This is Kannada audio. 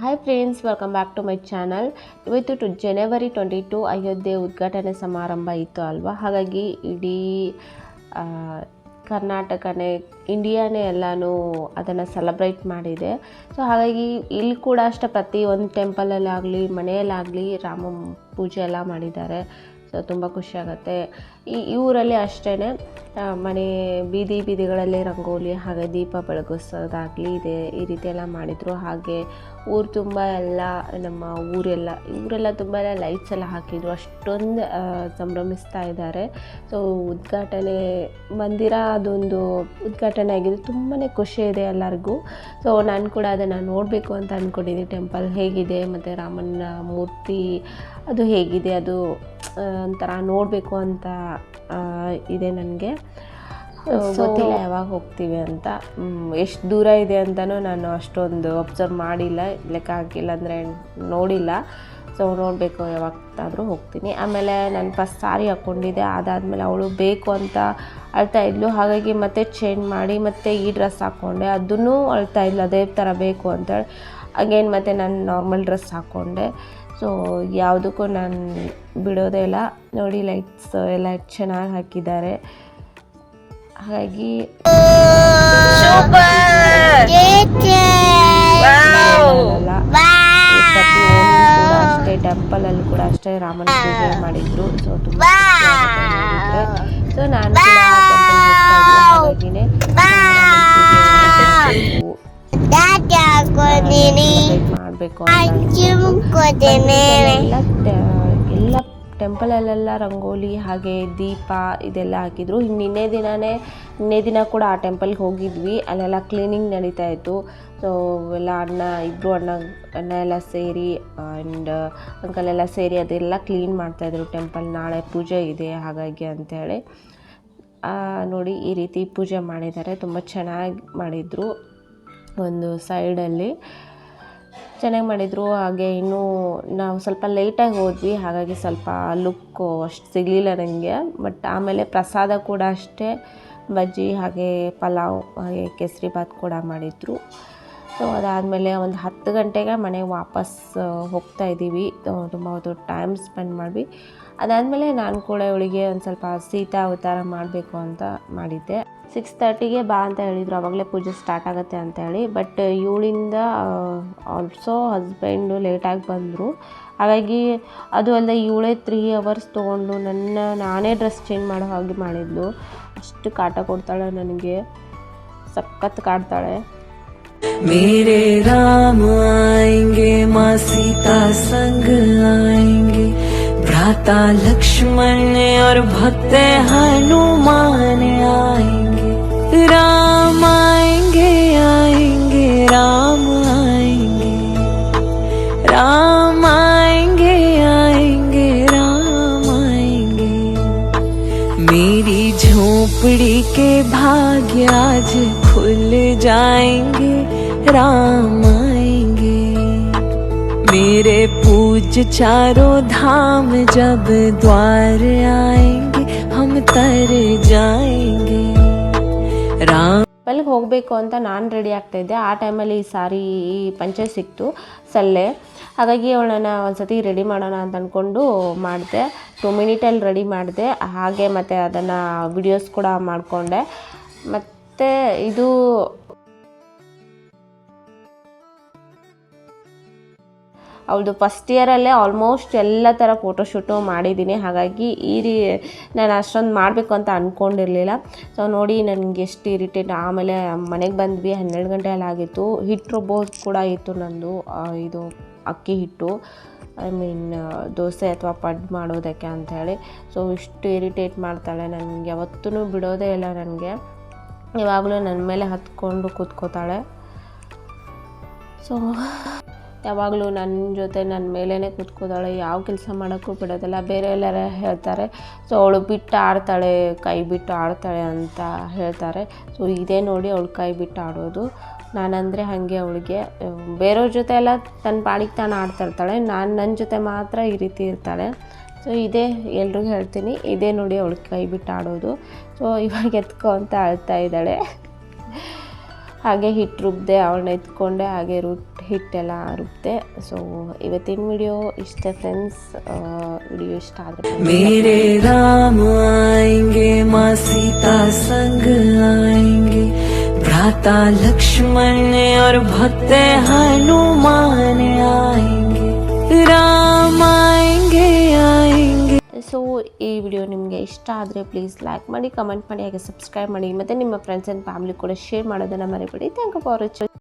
Hi friends welcome back to my channel ಇವತ್ತು two January twenty two Ayodhya ಉದ್ಘಾಟನೆ ಸಮಾರಂಭ ಇತ್ತು ಅಲ್ವಾ? ಹಾಗಾಗಿ ಇಡೀ ಕರ್ನಾಟಕನೇ ಇಂಡಿಯಾನೇ ಎಲ್ಲನೂ ಅದನ್ನು ಸೆಲೆಬ್ರೇಟ್ ಮಾಡಿದೆ. ಸೊ ಹಾಗಾಗಿ ಇಲ್ಲಿ ಕೂಡ ಅಷ್ಟೇ ಪ್ರತಿ ಒಂದು ಟೆಂಪಲಲ್ಲಾಗಲಿ ಮನೆಯಲ್ಲಾಗಲಿ ರಾಮ ಪೂಜೆ ಎಲ್ಲ ಮಾಡಿದ್ದಾರೆ. ಸೊ ತುಂಬ ಖುಷಿಯಾಗುತ್ತೆ ಈ ಊರಲ್ಲಿ ಅಷ್ಟೇ ಮನೆ ಬೀದಿ ಬೀದಿಗಳಲ್ಲಿ ರಂಗೋಲಿ, ಹಾಗೆ ದೀಪ ಬೆಳಗಿಸೋದಾಗಲಿ ಇದೆ, ಈ ರೀತಿ ಎಲ್ಲ ಮಾಡಿದರು. ಹಾಗೆ ಊರು ತುಂಬ ಎಲ್ಲ ನಮ್ಮ ಊರೆಲ್ಲ ಊರೆಲ್ಲ ತುಂಬ ಎಲ್ಲ ಲೈಟ್ಸ್ ಎಲ್ಲ ಹಾಕಿದ್ರು. ಅಷ್ಟೊಂದು ಸಂಭ್ರಮಿಸ್ತಾ ಇದ್ದಾರೆ. ಸೊ ಉದ್ಘಾಟನೆ, ಮಂದಿರ ಅದೊಂದು ಉದ್ಘಾಟನೆ ಆಗಿದೆ ತುಂಬಾ ಖುಷಿ ಇದೆ ಎಲ್ಲರಿಗೂ. ಸೊ ನಾನು ಕೂಡ ಅದನ್ನು ನೋಡಬೇಕು ಅಂತ ಅಂದ್ಕೊಂಡಿದ್ದೀನಿ ಟೆಂಪಲ್ ಹೇಗಿದೆ, ಮತ್ತು ರಾಮನ ಮೂರ್ತಿ ಅದು ಹೇಗಿದೆ, ಅದು ಒಂಥರ ನೋಡಬೇಕು ಅಂತ ಇದೆ ನನಗೆ. ಗೊತ್ತಿಲ್ಲ ಯಾವಾಗ ಹೋಗ್ತೀವಿ ಅಂತ. ಎಷ್ಟು ದೂರ ಇದೆ ಅಂತಲೂ ನಾನು ಅಷ್ಟೊಂದು ಅಬ್ಸರ್ವ್ ಮಾಡಿಲ್ಲ ಲೆಕ್ಕ ಹಾಕಿಲ್ಲ ಅಂದರೆ ನೋಡಿಲ್ಲ. ಸೊ ನೋಡಬೇಕು ಯಾವಾಗಾದರೂ ಹೋಗ್ತೀನಿ. ಆಮೇಲೆ ನಾನು ಫಸ್ಟ್ ಸಾರಿ ಹಾಕ್ಕೊಂಡಿದ್ದೆ ಅದಾದಮೇಲೆ ಅವಳು ಬೇಕು ಅಂತ ಅಳ್ತಾ ಇದ್ಲು. ಹಾಗಾಗಿ ಮತ್ತೆ ಚೇಂಜ್ ಮಾಡಿ ಮತ್ತೆ ಈ ಡ್ರೆಸ್ ಹಾಕ್ಕೊಂಡೆ ಅದನ್ನು ಅಳ್ತಾ ಇದ್ಲು ಅದೇ ಥರ ಬೇಕು ಅಂತೇಳಿ ಅಗೇನ್ ಮತ್ತೆ ನಾನು ನಾರ್ಮಲ್ ಡ್ರೆಸ್ ಹಾಕ್ಕೊಂಡೆ ಸೊ ಯಾವುದಕ್ಕೂ ನಾನು ಬಿಡೋದೇ ಇಲ್ಲ. ನೋಡಿ ಲೈಟ್ಸ್ ಎಲ್ಲ ಚೆನ್ನಾಗಿ ಹಾಕಿದ್ದಾರೆ. ಹಾಗಾಗಿ ಅಷ್ಟೇ ಟೆಂಪಲಲ್ಲಿ ಕೂಡ ಅಷ್ಟೇ ರಾಮನ ಪೂಜೆ ಮಾಡಿದ್ರು. ಸೊ ತುಂಬ ಸೊ ನಾನು ಕೂಡ ಮಾಡಬೇಕು ಎಲ್ಲ ಟೆಂಪಲ್ ಎಲ್ಲ ಟೆಂಪಲಲ್ಲೆಲ್ಲ ರಂಗೋಲಿ ಹಾಗೆ ದೀಪ ಇದೆಲ್ಲ ಹಾಕಿದ್ರು. ಇನ್ನು ನಿನ್ನೆ ದಿನನೇ ನಿನ್ನೆ ದಿನ ಕೂಡ ಆ ಟೆಂಪಲ್ಗೆ ಹೋಗಿದ್ವಿ. ಅಲ್ಲೆಲ್ಲ ಕ್ಲೀನಿಂಗ್ ನಡೀತಾ ಇತ್ತು. ಸೊ ಎಲ್ಲ ಅಣ್ಣ ಇಬ್ಬರು ಅಣ್ಣ ಅಣ್ಣ ಎಲ್ಲ ಸೇರಿ ಆ್ಯಂಡ್ ಅಂಕಲ್ ಎಲ್ಲ ಸೇರಿ ಅದೆಲ್ಲ ಕ್ಲೀನ್ ಮಾಡ್ತಾಯಿದ್ರು ಟೆಂಪಲ್ ನಾಳೆ ಪೂಜೆ ಇದೆ ಹಾಗಾಗಿ ಅಂಥೇಳಿ ಆ, ನೋಡಿ ಈ ರೀತಿ ಪೂಜೆ ಮಾಡಿದ್ದಾರೆ. ತುಂಬ ಚೆನ್ನಾಗಿ ಮಾಡಿದರು. ಒಂದು ಸೈಡಲ್ಲಿ ಚೆನ್ನಾಗಿ ಮಾಡಿದರು, ಹಾಗೆ ಇನ್ನೂ ನಾವು ಸ್ವಲ್ಪ ಲೇಟಾಗಿ ಹೋದ್ವಿ, ಹಾಗಾಗಿ ಸ್ವಲ್ಪ ಲುಕ್ಕು ಅಷ್ಟು ಸಿಗಲಿಲ್ಲ ನನಗೆ ಬಟ್ ಆಮೇಲೆ ಪ್ರಸಾದ ಕೂಡ ಅಷ್ಟೇ, ಬಜ್ಜಿ ಹಾಗೆ ಪಲಾವ್, ಹಾಗೆ ಕೇಸರಿ ಬಾತ್ ಕೂಡ ಮಾಡಿದರು. ಸೊ ಅದಾದಮೇಲೆ ಒಂದು ಹತ್ತು ಗಂಟೆಗೆ ಮನೆಗೆ ವಾಪಸ್ ಹೋಗ್ತಾ ಇದ್ದೀವಿ. ತುಂಬ ಹೊತ್ತು ಟೈಮ್ ಸ್ಪೆಂಡ್ ಮಾಡಿ ಅದಾದಮೇಲೆ ನಾನು ಕೂಡ ಇವಳಿಗೆ ಒಂದು ಸ್ವಲ್ಪ ಸೀತಾ ಅವತಾರ ಮಾಡಬೇಕು ಅಂತ ಮಾಡಿದ್ದೆ. ಸಿಕ್ಸ್ ತರ್ಟಿಗೆ ಬಾ ಅಂತ ಹೇಳಿದರು ಆವಾಗಲೇ ಪೂಜೆ ಸ್ಟಾರ್ಟ್ ಆಗುತ್ತೆ ಅಂತ ಹೇಳಿ ಬಟ್ ಇವಳಿಂದ ಆಲ್ಸೋ ಹಸ್ಬೆಂಡು ಲೇಟಾಗಿ ಬಂದರು ಹಾಗಾಗಿ ಅದು ಅಲ್ಲದೆ ಇವಳೇ ತ್ರೀ ಅವರ್ಸ್ ತೊಗೊಂಡು ನನ್ನ ನಾನೇ ಡ್ರೆಸ್ ಚೇಂಜ್ ಮಾಡೋ ಹಾಗೆ ಮಾಡಿದ್ಲು ಅಷ್ಟು ಕಾಟ ಕೊಡ್ತಾಳೆ ನನಗೆ ಸಖತ್ ಕಾಡ್ತಾಳೆ मेरे राम आएंगे माँ सीता संग आएंगे भ्राता लक्ष्मण और भक्त हनुमान आएंगे राम आएँगे आएँगे, राम आएँगे। राम आएँगे आएँगे, राम आएँगे। मेरी झोपड़ी के भाग्य आज खुल जाएँगे, राम आएँगे। मेरे पूज चारों धाम जब द्वार आएँगे, हम तर ಟೆಂಪಲ್ಗೆ ಹೋಗಬೇಕು ಅಂತ ನಾನು ರೆಡಿ ಆಗ್ತಾಯಿದ್ದೆ ಆ ಟೈಮಲ್ಲಿ ಈ ಸಾರಿ ಈ ಪಂಚೆ ಸಿಕ್ತು, ಸಲ್ಲೆ. ಹಾಗಾಗಿ ಅವಳನ್ನ ಒಂದು ಸತಿ ರೆಡಿ ಮಾಡೋಣ ಅಂತ ಅಂದ್ಕೊಂಡು ಮಾಡಿದೆ. ಟು ಮಿನಿಟಲ್ಲಿ ರೆಡಿ ಮಾಡಿದೆ. ಹಾಗೆ ಮತ್ತು ಅದನ್ನು ವಿಡಿಯೋಸ್ ಕೂಡ ಮಾಡಿಕೊಂಡೆ. ಮತ್ತು ಇದು ಅವಳದು ಫಸ್ಟ್ ಇಯರಲ್ಲೇ ಆಲ್ಮೋಸ್ಟ್ ಎಲ್ಲ ಥರ ಫೋಟೋಶೂಟು ಮಾಡಿದ್ದೀನಿ. ಹಾಗಾಗಿ ಈ ರೀ ನಾನು ಅಷ್ಟೊಂದು ಮಾಡಬೇಕು ಅಂತ ಅಂದ್ಕೊಂಡಿರಲಿಲ್ಲ ಸೊ ನೋಡಿ ನನಗೆ ಎಷ್ಟು ಇರಿಟೇಟ್ ಆಮೇಲೆ ಮನೆಗೆ ಬಂದ್ವಿ. ಹನ್ನೆರಡು ಗಂಟೆ ಎಲ್ಲ ಆಗಿತ್ತು. ಹಿಟ್ಟು ರುಬ್ಬೋದು ಕೂಡ ಇತ್ತು ನಂದು ಇದು ಅಕ್ಕಿ ಹಿಟ್ಟು. ಐ ಮೀನ್ ದೋಸೆ ಅಥವಾ ಪಡ್ ಮಾಡೋದಕ್ಕೆ ಅಂಥೇಳಿ ಸೊ ಇಷ್ಟು ಇರಿಟೇಟ್ ಮಾಡ್ತಾಳೆ ನನಗೆ. ಯಾವತ್ತೂ ಬಿಡೋದೇ ಇಲ್ಲ ನನಗೆ. ಯಾವಾಗಲೂ ನನ್ನ ಮೇಲೆ ಹತ್ಕೊಂಡು ಕೂತ್ಕೋತಾಳೆ. ಸೊ ಯಾವಾಗಲೂ ನನ್ನ ಜೊತೆ ನನ್ನ ಮೇಲೇ ಕೂತ್ಕೋದಾಳೆ ಯಾವ ಕೆಲಸ ಮಾಡೋಕ್ಕೂ ಬಿಡೋದಿಲ್ಲ, ಬೇರೆ ಎಲ್ಲರ ಹೇಳ್ತಾರೆ. ಸೊ ಅವಳು ಬಿಟ್ಟು ಆಡ್ತಾಳೆ, ಕೈ ಬಿಟ್ಟು ಆಡ್ತಾಳೆ ಅಂತ ಹೇಳ್ತಾರೆ. ಸೊ ಇದೇ ನೋಡಿ ಅವಳು ಕೈ ಬಿಟ್ಟು ಆಡೋದು. ನಾನಂದರೆ ಹಾಗೆ ಅವಳಿಗೆ, ಬೇರೆಯವ್ರ ಜೊತೆ ಎಲ್ಲ ತನ್ನ ಪಾಡಿಗೆ ತಾನು ಆಡ್ತಾಯಿರ್ತಾಳೆ ನಾನು ನನ್ನ ಜೊತೆ ಮಾತ್ರ ಈ ರೀತಿ ಇರ್ತಾಳೆ. ಸೊ ಇದೇ ಎಲ್ರಿಗೂ ಹೇಳ್ತೀನಿ. ಇದೇ ನೋಡಿ ಅವಳು ಕೈ ಬಿಟ್ಟು ಆಡೋದು. ಸೊ ಇವಾಗ ಎತ್ಕೊ ಅಂತ ಅಳ್ತಾ ಇದ್ದಾಳೆ. ಹಾಗೆ ಹಿಟ್ಟು ರುಬ್ದೆ ಅವಳನ್ನ ಎತ್ಕೊಂಡೆ ಹಾಗೆ ರುಟ್ ಹಿಟ್ಟೆಲ್ಲ ರುಬ್ದೆ ಸೊ ಇವತ್ತಿನ ವಿಡಿಯೋ ಇಷ್ಟೇ ಫ್ರೆಂಡ್ಸ್ ವಿಡಿಯೋ ಇಷ್ಟ ಆದರೆ मेरे राम आएंगे माँ सीता संग आएंगे भ्राता लक्ष्मण और भक्त हनुमान आएंगे राम आएंगे आएंगे ಸೊ, ಈ ವಿಡಿಯೋ ನಿಮಗೆ ಇಷ್ಟ ಆದರೆ ಪ್ಲೀಸ್ ಲೈಕ್ ಮಾಡಿ ಕಮೆಂಟ್ ಮಾಡಿ, ಹಾಗೆ ಸಬ್ಸ್ಕ್ರೈಬ್ ಮಾಡಿ. ಮತ್ತು ನಿಮ್ಮ ಫ್ರೆಂಡ್ಸ್ ಆ್ಯಂಡ್ ಫ್ಯಾಮಿಲಿ ಕೂಡ ಶೇರ್ ಮಾಡೋದನ್ನು ಮರಿಬೇಡಿ. Thank you for watching